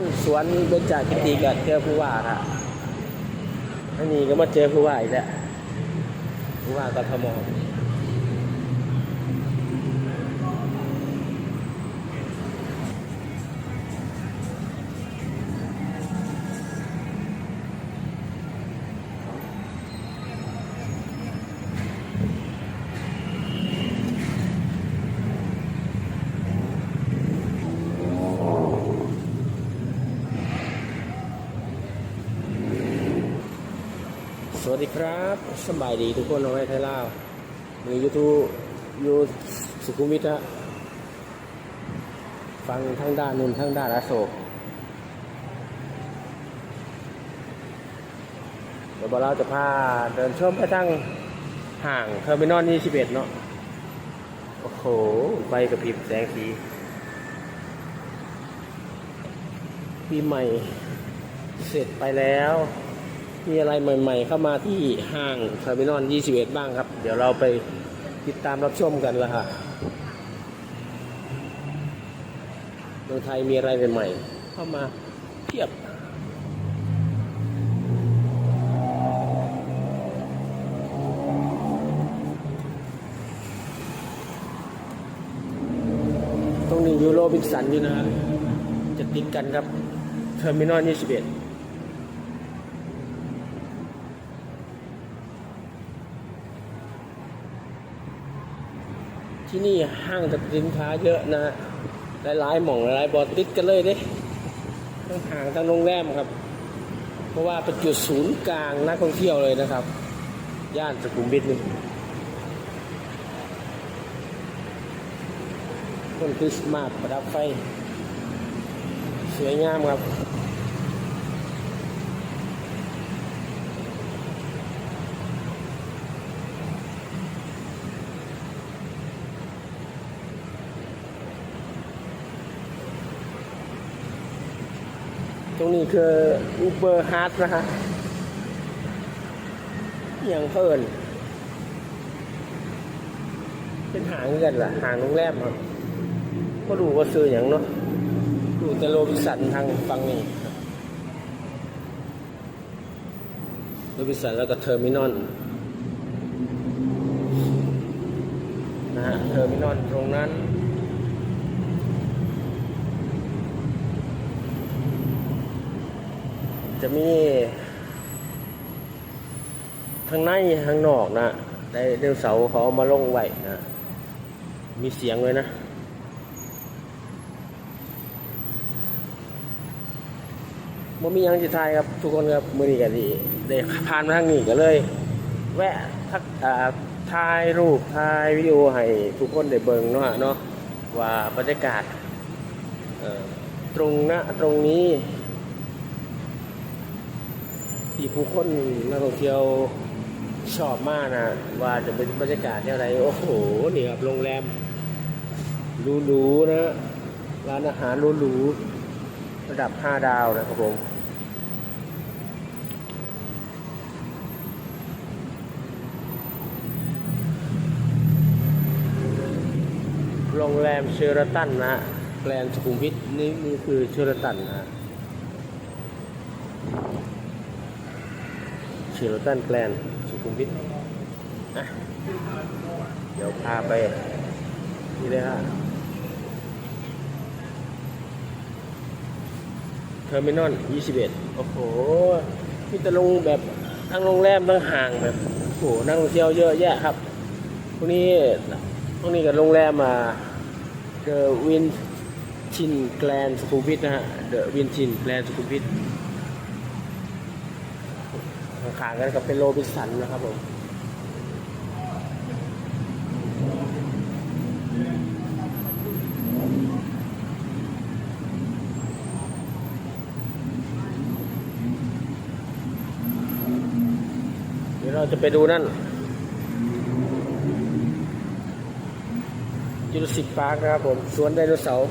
านสวนเบญจกิติกับเจอผู้ว่าค่ะอันนี้ก็มาเจอผู้ว่าอีกแล้วผู้ว่ากทม วัสดีครับสบายดีทุกคนเอาไว้ไทยลาวมียูทูบยูสุขุมวิทฮะฟังทั้งด้านนุ่นทั้งด้านอโศกเดี๋ยวเราจะพาเดินชมไปทางห่างเทอร์มินอล21เนาะโอ้โหไฟกระพริบแสงสีปีใหม่เสร็จไปแล้ว มีอะไรใหม่ ๆ เข้ามาที่ห้างเทอร์มินอล21 บ้างครับ เดี๋ยวเราไปติดตามรับชมกันละค่ะเมืองไทยมีอะไรใหม่ๆเข้ามาเพียบตรงนี้ยูโรบิสันอยู่นะฮะจะติดกันครับเทอร์มินอล21 ที่นี่ห้างสรรพสินค้าเยอะนะหลายๆหม่องหลายๆบอติดกันเลยเด้ทั้งห้างทั้งโรงแรมครับ เพราะว่าเป็นจุดศูนย์กลางนักท่องเที่ยวเลยนะครับ ย่านสุขุมวิทนี่ต้นคริสต์มาสประดับไฟ สวยงามครับ ตรงนี้คืออูเบอร์ฮาร์ดนะฮะอย่างเพิ่นเป็นหางเงินล่ะหางโรงแรมครับก็ดูว่าซื้ออย่างเนาะดูแต่โรบิสันทางฝั่งนี้โรบิสันแล้วก็เทอร์มินอลนะฮะเทอร์มินอลตรงนั้น จะมีทางในทางนอกนะได้เดวเสาเขาเอามาลงไว้นะ มีเสียงเลยนะบ่มียังจะทายครับ ทุกคนครับมือนี้กันดีได้ผ่านมาทางนี้ก็เลย แวะทักอ่าถ่ายรูปถ่ายวิดีโอให้ทุกคนได้เบิ่งเนาะเนาะว่าบรรยากาศตรงน้าตรงนี้ ที่ผู้คนนักท่องเที่ยวชอบมากนะว่าจะเป็นบรรยากาศที่อะไรโอ้โหนี่ครับโรงแรมหรูๆนะร้านอาหารหรูๆระดับ 5 ดาวนะครับผมโรงแรมเชอร์ตันนะแกลนสุขุมวิทนี่นี่คือเชอร์ตันนะ เชอร์ตันแกลนสุขุมวิทอะเดี๋ยวพาไป นี่เลยฮะเทอร์มินอล21 โอ้โหมีแต่ลงแบบทั้งโรงแรมทั้งห่างแบบ โอ้โหนักท่องเที่ยวเยอะแยะครับพวกนี้พวกนี้กับโรงแรมมาเดอะวินชินแกลนสุขุมวิทนะฮะ เดอะวินชินแกลนสุขุมวิท ข้างๆกันกับเป็นโรบินสันนะครับผมเดี๋ยวเราจะไปดูนั่นจูรสิกพาร์คนะครับผม สวนไดโนเสาร์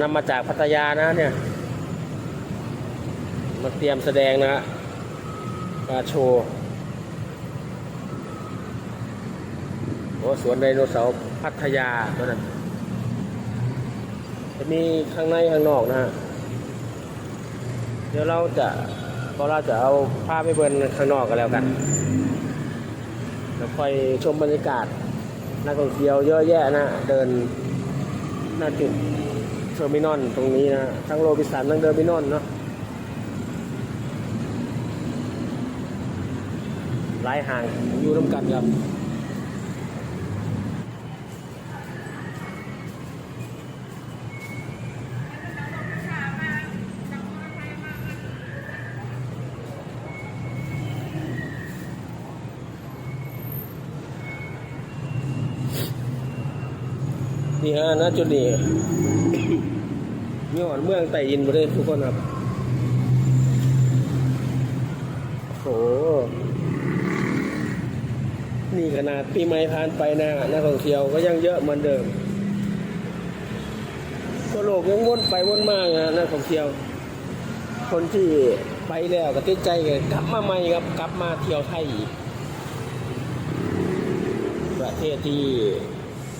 นำมาจากพัทยานะเนี่ย มาเตรียมแสดงนะฮะมาโชว์โอ้สวนไดโนเสาร์พัทยาตัวนั้นจะมีข้างในข้างนอกนะฮะเดี๋ยวเราจะพอเราจะเอาภาพไปเบิร์นข้างนอกกันแล้วกันแล้วค่อยชมบรรยากาศนักท่องเที่ยวเยอะแยะนะเดินหน้าจุดเทอร์มินอลตรงนี้นะทั้งโรบิสันทั้งเทอร์มินอลเนาะ หลายห่างอยู่ร่วมกันครับนี่ฮะณจุดนี้มีหอนเมืองไต่ยินไปเลยทุกคนครับ โอ้ นี่ขนาดปีใหม่ผ่านไปนะนักท่องเที่ยวก็ยังเยอะเหมือนเดิมทั่วโลกยังวนไปวนมาอยู่นะนักท่องเที่ยว คนที่ไปแล้วก็ติดใจกันกลับมาใหม่ครับกลับมาเที่ยวไทยอีกประเทศที่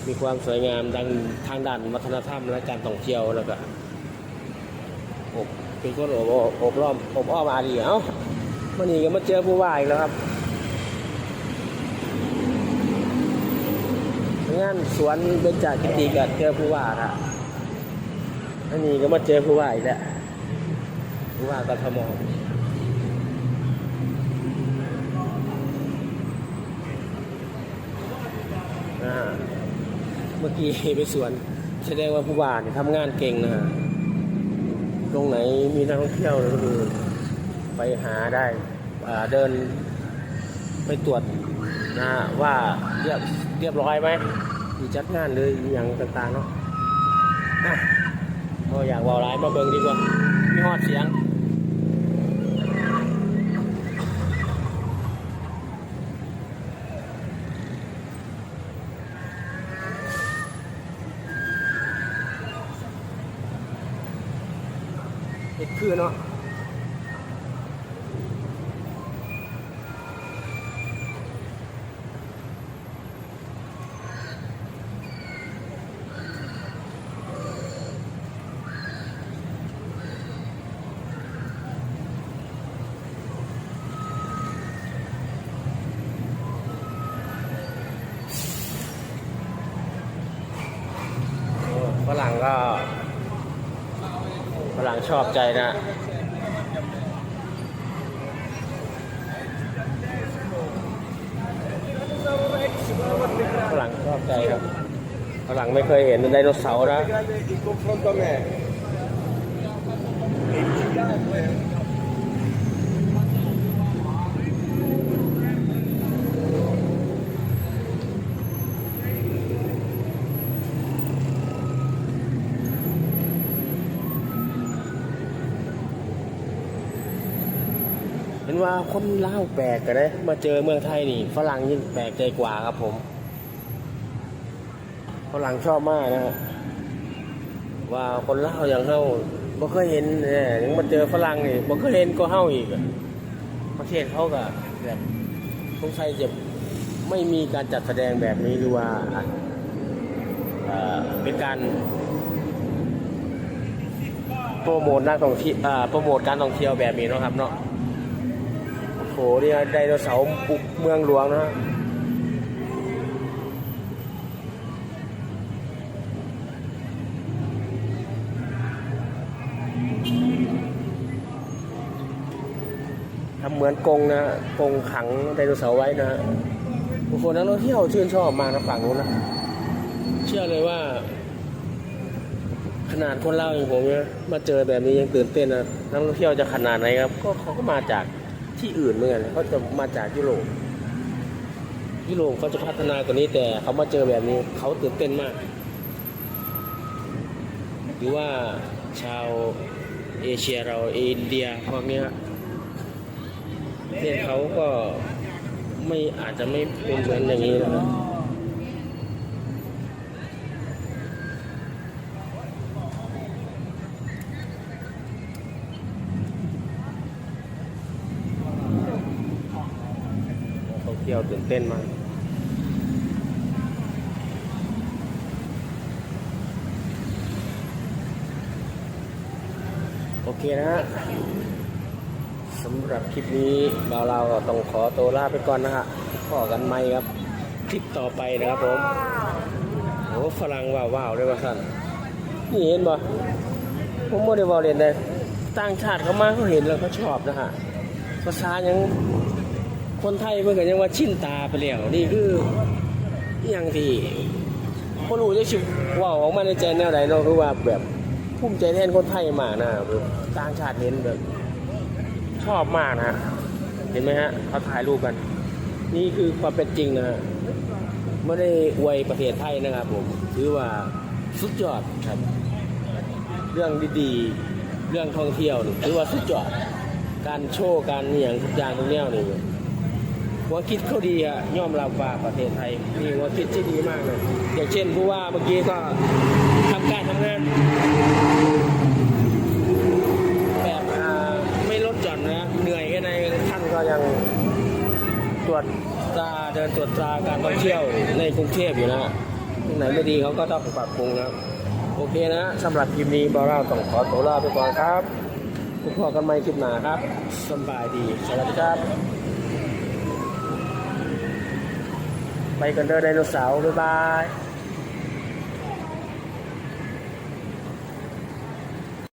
มีความสวยงามดังทางด้านวัฒนธรรมและการท่องเที่ยวแล้วก็อบเป็นคนอบอบอบรอมอบอ้อมอารีเอ้าวันนี้ก็มาเจอผู้ว่าอีกแล้วครับ งานสวนเบญจกิติกับเจอผู้ว่าครับอันนี้ก็มาเจอผู้ว่าอีกแล้วผู้ว่ากทมเมื่อกี้ไปสวนแสดงว่าผู้ว่าเนี่ยทำงานเก่งนะตรงไหนมีนักท่องเที่ยวก็คือไปหาได้เดินไปตรวจ นะฮะว่าเรียบเรียบร้อยไหมมีจัดงานเลยอหย่างต่างๆเนาะอะก็อยากว่าร้ายมาเบิ่งดีกว่ามีฮอดเสียงเห็ดคือเนาะ ก็ฝรั่งชอบใจนะฝรั่งชอบใจครับฝรั่งไม่เคยเห็นไดโนเสาร์นะ นว่าคนล่าแปลกกันเลยมาเจอเมืองไทยนี่ฝรั่งยิ่งแปลกใจกว่าครับผมฝรั่งชอบมากนะฮะว่าคนล่าอย่างเฮาบ่เคยเห็นเนี่ยยังมาเจอฝรั่งนี่บ่เคยเห็นก็เฮาอีกประเทศเขาก็แบบสงสัยจะไม่มีการจัดแสดงแบบนี้หรือว่าเป็นการโปรโมทนักท่องเที่ยวโปรโมทการท่องเที่ยวแบบนี้เนาะครับเนาะ โอ้โหนี่ไดโนเสาร์บุกเมืองหลวงนะฮะทำเหมือนกงนะกงขังไดโนเสาร์ไว้นะฮะบางคนนักท่องเที่ยวชื่นชอบมากนะฝั่งนู้นนะ เชื่อเลยว่า ขนาดคนเล่าอย่างผมเนี่ยมาเจอแบบนี้ยังตื่นเต้นนะนักท่องเที่ยวจะขนาดไหนครับ ก็เขาก็มาจาก ที่อื่นเหมือนกันเขาจะมาจากยุโรปยุโรปเขาจะพัฒนากว่านี้แต่เขามาเจอแบบนี้เขาตื่นเต้นมาก หรือว่าชาวเอเชียเราอินเดียพวกนี้ยประเทศเขาก็ไม่อาจจะไม่เป็นเหมือนอย่างนี้นะครับ ที่ยวตื่นเต้นมากเคนะฮะสำหรับคลิปนี้บ่าวเราก็ต้องขอตัวลาไปก่อนนะฮะพอกันไหมครับ คลิปต่อไปนะครับผมโอ้ฝรั่งว้าวว้าวเลยว่าสั่นนี่เห็นบ่ผมไม่ได้บอกเรียนเลยต่างชาติเขามาเขาเห็นแล้วเขาชอบนะฮะภาษายัง คนไทยเมื่อกี้ยังว่าชินตาไปแล้วนี่คืออย่างที่พ่รู้จะชิว่าออกมาในใจแนวไหนเนาะคือว่าแบบภูมิใจแทนคนไทยมากนะแบบต่างชาติเห็นแบบชอบมากนะฮะเห็นไหมฮะเขาถ่ายรูปกัน นี่คือความเป็นจริงนะไม่ได้อวยประเทศไทยนะครับผมถือว่าสุดยอดครับ เรื่องดีๆ เรื่องท่องเที่ยวนี่ถือว่าสุดยอด การโชว์การอหย่างทุกอย่างทุกแนวนี่ หัวคิดเขาดีอะยอมรับว่าประเทศไทยมีหัวคิดที่ดีมากเลยอย่างเช่นผู้ว่าเมื่อกี้ก็ทำการทำงาน แบบไม่ลดหย่อนนะเหนื่อยแค่ไหนท่านก็ยังตรวจตราเดินตรวจตราการท่องเที่ยวในกรุงเทพอยู่นะตรงไหนไม่ดีเขาก็ต้องปรับปรุงนะครับโอเคนะสำหรับคลิปนี้บอเราต้องขอตัวลาไปก่อนครับพบกันใหม่คลิปหน้าครับสบายดี สวัสดีครับ ไปกันเด้อไดโนเสาร์บ๊ายบาย